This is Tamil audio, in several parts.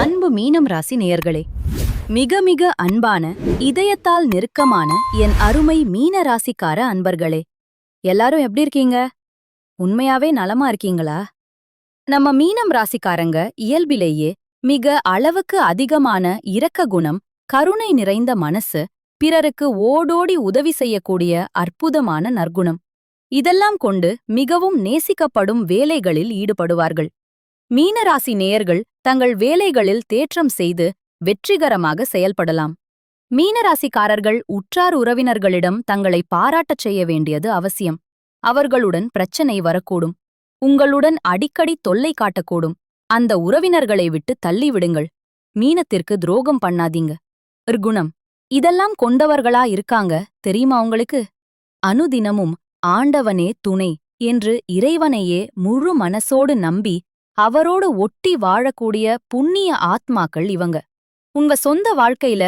அன்பு மீனம் ராசி நேயர்களே மிக மிக அன்பான இதயத்தால் நெருக்கமான என் அருமை மீன ராசிக்கார அன்பர்களே எல்லாரும் எப்படி இருக்கீங்க? உண்மையாவே நலமா இருக்கீங்களா? நம்ம மீனம் ராசிக்காரங்க இயல்பிலேயே மிக அளவுக்கு அதிகமான இரக்க குணம் கருணை நிறைந்த மனசு பிறருக்கு ஓடோடி உதவி செய்யக்கூடிய அற்புதமான நற்குணம். இதெல்லாம் கொண்டு மிகவும் நேசிக்கப்படும் வேலைகளில் ஈடுபடுவார்கள். மீனராசி நேயர்கள் தங்கள் வேலைகளில் தேற்றம் செய்து வெற்றிகரமாக செயல்படலாம். மீனராசிக்காரர்கள் உற்றார் உறவினர்களிடம் தங்களை பாராட்டச் செய்ய வேண்டியது அவசியம். அவர்களுடன் பிரச்சனை வரக்கூடும். உங்களுடன் அடிக்கடி தொல்லை காட்டக்கூடும். அந்த உறவினர்களை விட்டு தள்ளிவிடுங்கள். மீனத்திற்கு துரோகம் பண்ணாதீங்க. குணம் இதெல்லாம் கொண்டவர்களா இருக்காங்க தெரியுமா உங்களுக்கு? அனுதினமும் ஆண்டவனே துணை என்று இறைவனையே முழு மனசோடு நம்பி அவரோடு ஒட்டி வாழக்கூடிய புண்ணிய ஆத்மாக்கள் இவங்க. உங்க சொந்த வாழ்க்கையில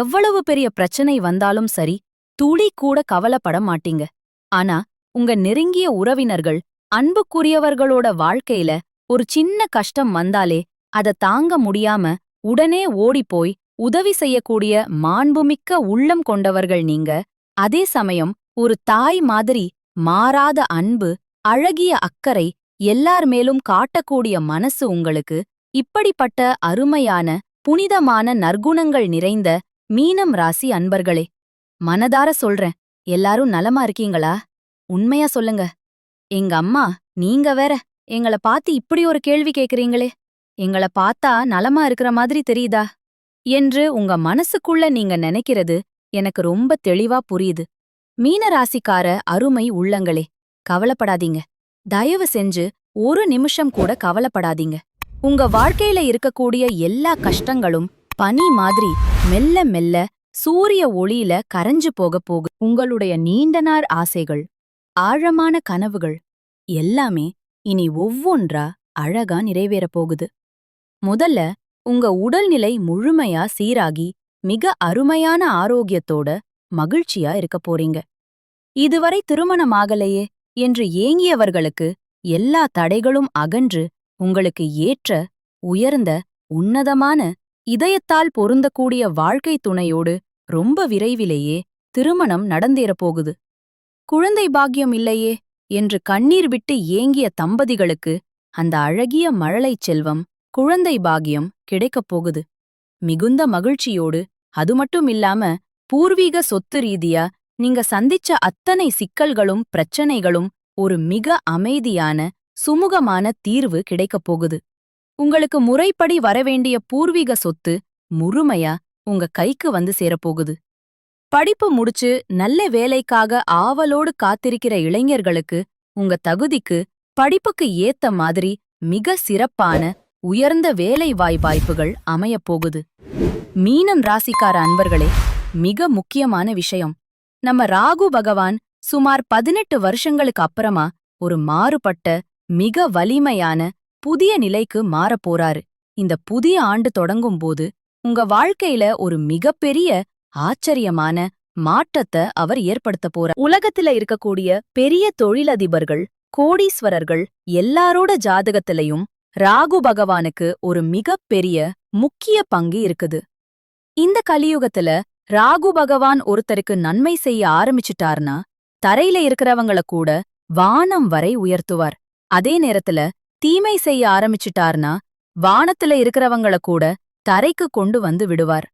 எவ்வளவு பெரிய பிரச்சனை வந்தாலும் சரி துளி கூட கவலைப்பட மாட்டீங்க. ஆனா உங்க நெருங்கிய உறவினர்கள் அன்புக்குரியவர்களோட வாழ்க்கையில ஒரு சின்ன கஷ்டம் வந்தாலே அத தாங்க முடியாம உடனே ஓடிப்போய் உதவி செய்யக்கூடிய மாண்புமிக்க உள்ளம் கொண்டவர்கள் நீங்க. அதே சமயம் ஒரு தாய் மாதிரி மாறாத அன்பு அழகிய அக்கறை எல்லார் மேலும் காட்டக்கூடிய மனசு உங்களுக்கு இப்படிப்பட்ட அருமையான புனிதமான நற்குணங்கள் நிறைந்த மீனம் ராசி அன்பர்களே. மனதார சொல்றேன். எல்லாரும் நலமா இருக்கீங்களா? உண்மையா சொல்லுங்க. எங்க அம்மா நீங்க வேற எங்கள பார்த்து இப்படி ஒரு கேள்வி கேக்குறீங்களே. எங்கள பார்த்தா நலமா இருக்கிற மாதிரி தெரியுதா? என்று உங்க மனசுக்குள்ள நீங்க நினைக்கிறது எனக்கு ரொம்ப தெளிவா புரியுது. மீனராசிக்கார அருமை உள்ளங்களே கவலைப்படாதீங்க. தயவு செஞ்சு ஒரு நிமிஷம் கூட கவலைப்படாதீங்க. உங்க வாழ்க்கையில இருக்கக்கூடிய எல்லா கஷ்டங்களும் பனி மாதிரி மெல்ல மெல்ல சூரிய ஒளியில கரைஞ்சு போக போகு. உங்களுடைய நீண்டனார் ஆசைகள் ஆழமான கனவுகள் எல்லாமே இனி ஒவ்வொன்றா அழகா நிறைவேறப் போகுது. முதல்ல உங்க உடல்நிலை முழுமையா சீராகி மிக அருமையான ஆரோக்கியத்தோட மகிழ்ச்சியா இருக்க போறீங்க. இதுவரை திருமணமாகலையே என்று ஏங்கியவர்களுக்கு எல்லா தடைகளும் அகன்று உங்களுக்கு ஏற்ற உயர்ந்த உன்னதமான இதயத்தால் பொருந்தக்கூடிய வாழ்க்கை துணையோடு ரொம்ப விரைவிலேயே திருமணம் நடந்தேறப் போகுது. குழந்தை பாக்கியம் இல்லையே என்று கண்ணீர் விட்டு ஏங்கிய தம்பதிகளுக்கு அந்த அழகிய மழலைச் செல்வம் குழந்தை பாக்கியம் கிடைக்கப் போகுது. மிகுந்த மகிழ்ச்சியோடு அது மட்டும் இல்லாம பூர்வீக சொத்து ரீதியா நீங்க சந்திச்ச அத்தனை சிக்கல்களும் பிரச்சனைகளும் ஒரு மிக அமைதியான சுமூகமான தீர்வு கிடைக்கப் போகுது. உங்களுக்கு முறைப்படி வரவேண்டிய பூர்வீக சொத்து முழுமையா உங்க கைக்கு வந்து சேரப்போகுது படிப்பு முடிச்சு நல்ல வேலைக்காக ஆவலோடு காத்திருக்கிற இளைஞர்களுக்கு உங்க தகுதிக்கு படிப்புக்கு ஏத்த மாதிரி மிக சிறப்பான உயர்ந்த வேலைவாய் வாய்ப்புகள் அமையப் போகுது. மீனம் ராசிக்கார அன்பர்களே மிக முக்கியமான விஷயம். நம்ம ராகு பகவான் சுமார் பதினெட்டு வருஷங்களுக்கு அப்புறமா ஒரு மாறுபட்ட மிக வலிமையான புதிய நிலைக்கு மாறப் போறாரு. இந்த புதிய ஆண்டு தொடங்கும் போது உங்க வாழ்க்கையில ஒரு மிகப்பெரிய ஆச்சரியமான மாற்றத்தை அவர் ஏற்படுத்த போறார். உலகத்துல இருக்கக்கூடிய பெரிய தொழிலதிபர்கள் கோடீஸ்வரர்கள் எல்லாரோட ஜாதகத்திலையும் ராகு பகவானுக்கு ஒரு மிகப்பெரிய முக்கிய பங்கு இருக்குது. இந்த கலியுகத்துல ராகு பகவான் ஒருத்தருக்கு நன்மை செய்ய ஆரம்பிச்சிட்டார்னா தரையில இருக்கிறவங்கள கூட வானம் வரை உயர்த்துவார். அதே நேரத்துல தீமை செய்ய ஆரம்பிச்சிட்டார்னா வானத்துல இருக்கிறவங்கள கூட தரைக்கு கொண்டு வந்து விடுவார்.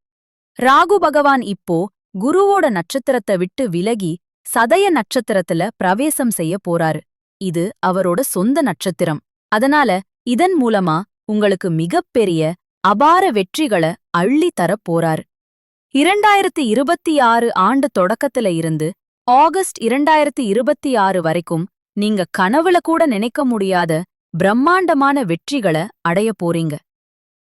ராகு பகவான் இப்போ குருவோட நட்சத்திரத்தை விட்டு விலகி சதய நட்சத்திரத்துல பிரவேசம் செய்ய போறாரு. இது அவரோட சொந்த நட்சத்திரம். அதனால இதன் மூலமா உங்களுக்கு மிகப்பெரிய அபார வெற்றிகளை அள்ளி தரப் போறாரு. இரண்டாயிரத்தி இருபத்தி ஆறு ஆண்டு தொடக்கத்துல இருந்து ஆகஸ்ட் இரண்டாயிரத்தி இருபத்தி ஆறு வரைக்கும் நீங்க கனவுல கூட நினைக்க முடியாத பிரம்மாண்டமான வெற்றிகளை அடைய போறீங்க.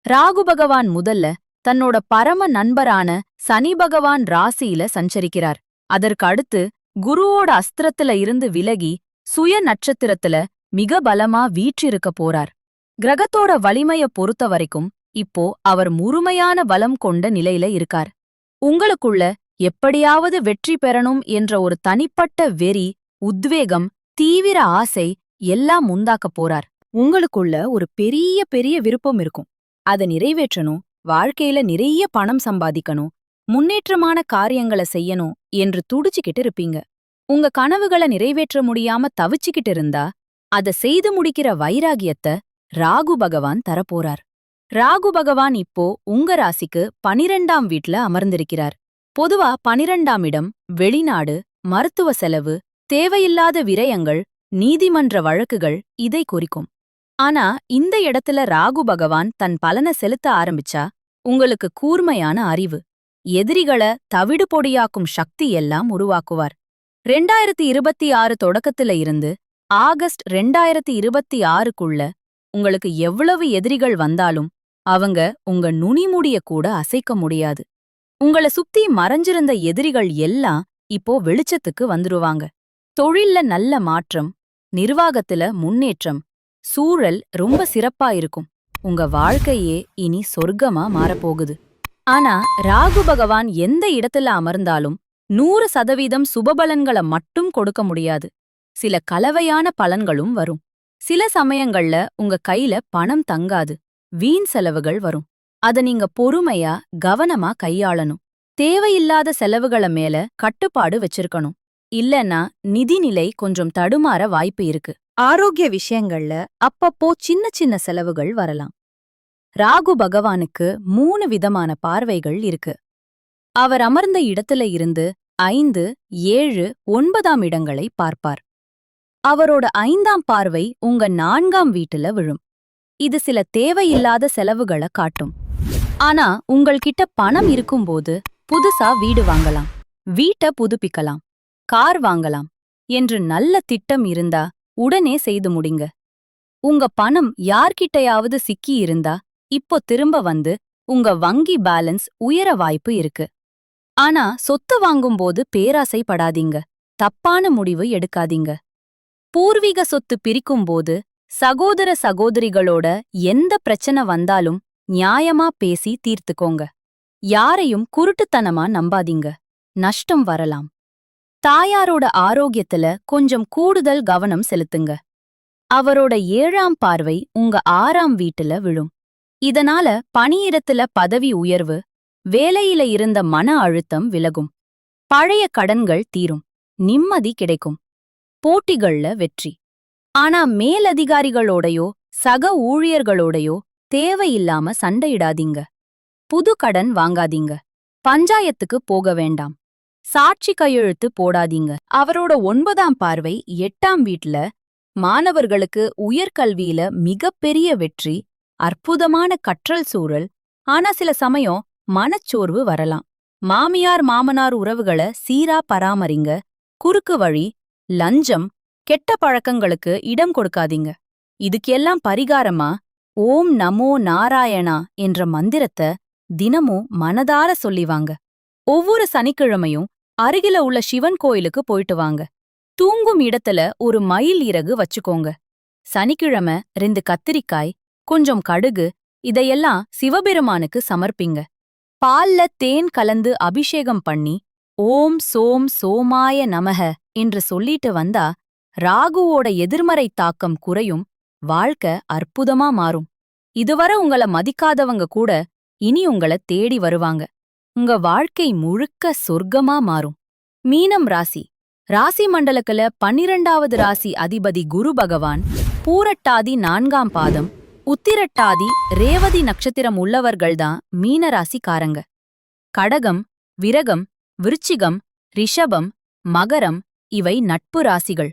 ராகு பகவான் முதல்ல தன்னோட பரம நண்பரான சனி பகவான் ராசியில சஞ்சரிக்கிறார். அதற்கு அடுத்து குருவோட அஸ்திரத்துல இருந்து விலகி சுய நட்சத்திரத்துல மிக பலமா வீற்றிருக்க போறார். கிரகத்தோட வலிமைய பொறுத்த வரைக்கும் இப்போ அவர் முழுமையான பலம் கொண்ட நிலையில இருக்கார். உங்களுக்குள்ள எப்படியாவது வெற்றி பெறணும் என்ற ஒரு தனிப்பட்ட வெறி உத்வேகம் தீவிர ஆசை எல்லாம் உண்டாக்கப் போறார். உங்களுக்குள்ள ஒரு பெரிய பெரிய விருப்பம் இருக்கும். அதை நிறைவேற்றணும் வாழ்க்கையில நிறைய பணம் சம்பாதிக்கணும் முன்னேற்றமான காரியங்களை செய்யணும் என்று துடிச்சுக்கிட்டு இருப்பீங்க. உங்க கனவுகளை நிறைவேற்ற முடியாம தவிச்சுக்கிட்டு இருந்தா அத செய்து முடிக்கிற வைராகியத்தை ராகு பகவான் தரப்போறார். ராகு பகவான் இப்போ உங்க ராசிக்கு பனிரெண்டாம் வீட்ல அமர்ந்திருக்கிறார். பொதுவா பனிரெண்டாம் இடம் வெளிநாடு மருத்துவ செலவு தேவையில்லாத விரயங்கள் நீதிமன்ற வழக்குகள் இதை குறிக்கும். ஆனா இந்த இடத்துல ராகு பகவான் தன் பலனை செலுத்த ஆரம்பிச்சா உங்களுக்கு கூர்மையான அறிவு எதிரிகள தவிடு பொடியாக்கும் சக்தி எல்லாம் உருவாக்குவார். ரெண்டாயிரத்தி இருபத்தி ஆறு தொடக்கத்துல இருந்து ஆகஸ்ட் ரெண்டாயிரத்தி இருபத்தி ஆறுக்குள்ள உங்களுக்கு எவ்வளவு எதிரிகள் வந்தாலும் அவங்க உங்க நுனிமுடிய கூட அசைக்க முடியாது. உங்கள சுத்தி மறைஞ்சிருந்த எதிரிகள் எல்லாம் இப்போ வெளிச்சத்துக்கு வந்துருவாங்க. தொழில்ல நல்ல மாற்றம் நிர்வாகத்துல முன்னேற்றம் சூழல் ரொம்ப சிறப்பா இருக்கும். உங்க வாழ்க்கையே இனி சொர்க்கமா மாறப்போகுது. ஆனா ராகு பகவான் எந்த இடத்துல அமர்ந்தாலும் நூறு சதவீதம் சுபபலன்களை மட்டும் கொடுக்க முடியாது. சில கலவையான பலன்களும் வரும். சில சமயங்கள்ல உங்க கையில பணம் தங்காது. வீண் செலவுகள் வரும். அத நீங்க பொறுமையா கவனமா கையாளணும். தேவையில்லாத செலவுகள மேல கட்டுப்பாடு வச்சிருக்கணும். இல்லனா நிதிநிலை கொஞ்சம் தடுமாற வாய்ப்பு இருக்கு. ஆரோக்கிய விஷயங்கள்ல அப்பப்போ சின்ன சின்ன செலவுகள் வரலாம். ராகு பகவானுக்கு மூணு விதமான பார்வைகள் இருக்கு. அவர் அமர்ந்த இடத்துல இருந்து ஐந்து ஏழு ஒன்பதாம் இடங்களை பார்ப்பார். அவரோட ஐந்தாம் பார்வை உங்க நான்காம் வீட்டுல விழும். இது சில தேவையில்லாத செலவுகளை காட்டும். ஆனா உங்கள்கிட்ட பணம் இருக்கும்போது புதுசா வீடு வாங்கலாம் வீட்டை புதுப்பிக்கலாம் கார் வாங்கலாம் என்று நல்ல திட்டம் இருந்தா உடனே செய்து முடிங்க. உங்க பணம் யார்கிட்டயாவது சிக்கி இருந்தா இப்போ திரும்ப வந்து உங்க வங்கி பேலன்ஸ் உயர வாய்ப்பு இருக்கு. ஆனா சொத்து வாங்கும்போது பேராசைப்படாதீங்க தப்பான முடிவு எடுக்காதீங்க. பூர்வீக சொத்து பிரிக்கும்போது சகோதர சகோதரிகளோட எந்த பிரச்சனை வந்தாலும் நியாயமா பேசி தீர்த்துக்கோங்க. யாரையும் குருட்டுத்தனமா நம்பாதீங்க. நஷ்டம் வரலாம். தாயாரோட ஆரோக்கியத்துல கொஞ்சம் கூடுதல் கவனம் செலுத்துங்க. அவரோட ஏழாம் பார்வை உங்க ஆறாம் வீட்டுல விழும். இதனால பணியிடத்துல பதவி உயர்வு வேலையில இருந்த மன அழுத்தம் விலகும். பழைய கடன்கள் தீரும். நிம்மதி கிடைக்கும். போட்டிகள்ல வெற்றி. ஆனா மேலதிகாரிகளோடையோ சக ஊழியர்களோடையோ தேவையில்லாம சண்டையிடாதீங்க. புது கடன் வாங்காதீங்க. பஞ்சாயத்துக்கு போக வேண்டாம். சாட்சி கையெழுத்து போடாதீங்க. அவரோட ஒன்பதாம் பார்வை எட்டாம் வீட்ல மாணவர்களுக்கு உயர்கல்வியில மிகப்பெரிய வெற்றி அற்புதமான கற்றல் சூழல் ஆனா சில சமயம் மனச்சோர்வு வரலாம். மாமியார் மாமனார் உறவுகள சீரா பராமரிங்க. குறுக்கு வழி லஞ்சம் கெட்ட பழக்கங்களுக்கு இடம் கொடுக்காதீங்க. இதுக்கெல்லாம் பரிகாரமா? ஓம் நமோ நாராயணா என்ற மந்திரத்தை தினமும் மனதார சொல்லிவாங்க ஒவ்வொரு சனிக்கிழமையும் அருகில உள்ள சிவன் கோயிலுக்கு போயிட்டு வாங்க. தூங்கும் இடத்துல ஒரு மயில் இறகு வச்சுக்கோங்க. சனிக்கிழமை ரெண்டு கத்திரிக்காய் கொஞ்சம் கடுகு இதையெல்லாம் சிவபெருமானுக்கு சமர்ப்பிங்க. பால்ல தேன் கலந்து அபிஷேகம் பண்ணி ஓம் சோம் சோமாய நமக என்று சொல்லிட்டு வந்தா ராகுவோட எதிர்மறை தாக்கம் குறையும் வாழ்க்கை அற்புதமா மாறும். இதுவரை உங்கள மதிக்காதவங்க கூட இனி உங்கள தேடி வருவாங்க. உங்க வாழ்க்கை முழுக்க சொர்க்கமா மாறும். மீனம் ராசி. ராசி மண்டலத்துல பன்னிரண்டாவது ராசி அதிபதி குரு பகவான் பூரட்டாதி நான்காம் பாதம் உத்திரட்டாதி ரேவதி நட்சத்திரம் உள்ளவர்கள்தான் மீன ராசிக்காரங்க. கடகம் விரகம் விருச்சிகம் ரிஷபம் மகரம் இவை நட்பு ராசிகள்.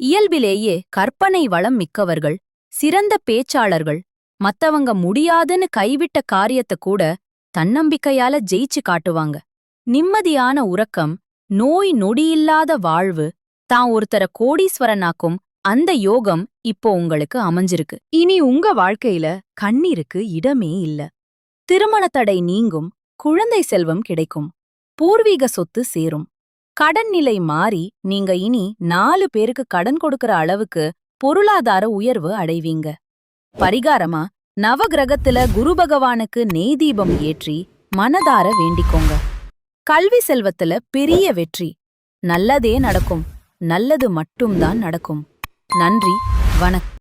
இயல்பிலேயே கற்பனை வளம் மிக்கவர்கள் சிறந்த பேச்சாளர்கள் மத்தவங்க முடியாதுன்னு கைவிட்ட காரியத்தை கூட தன்னம்பிக்கையால ஜெயிச்சு காட்டுவாங்க. நிம்மதியான உறக்கம் நோய் நொடியில்லாத வாழ்வு தான் ஒருத்தர கோடீஸ்வரனாக்கும் அந்த யோகம் இப்போ உங்களுக்கு அமைஞ்சிருக்கு. இனி உங்க வாழ்க்கையில கண்ணீருக்கு இடமே இல்ல. திருமண தடை நீங்கும் குழந்தை செல்வம் கிடைக்கும் பூர்வீக சொத்து சேரும். கடன் நிலை மாறி நீங்க இனி நாலு பேருக்கு கடன் கொடுக்கற அளவுக்கு பொருளாதார உயர்வு அடைவீங்க. பரிகாரமா நவகிரகத்துல குரு பகவானுக்கு நெய் தீபம் ஏற்றி மனதார வேண்டிக்கோங்க. கல்வி செல்வத்துல பெரிய வெற்றி. நல்லதே நடக்கும். நல்லது மட்டும்தான் நடக்கும். நன்றி வணக்கம்